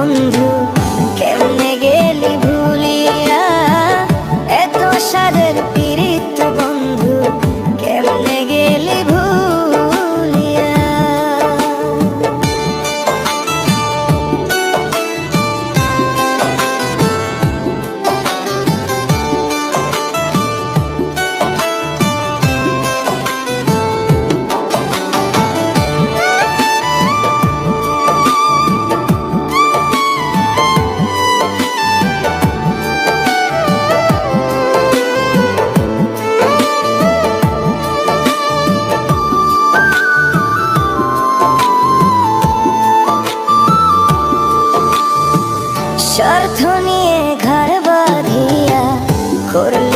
পীড়িত বন্ধু স্বার্থ নিয়ে ঘর বাঁধিয়া করলি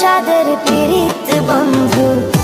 সাদের পীড়িত বন্ধু।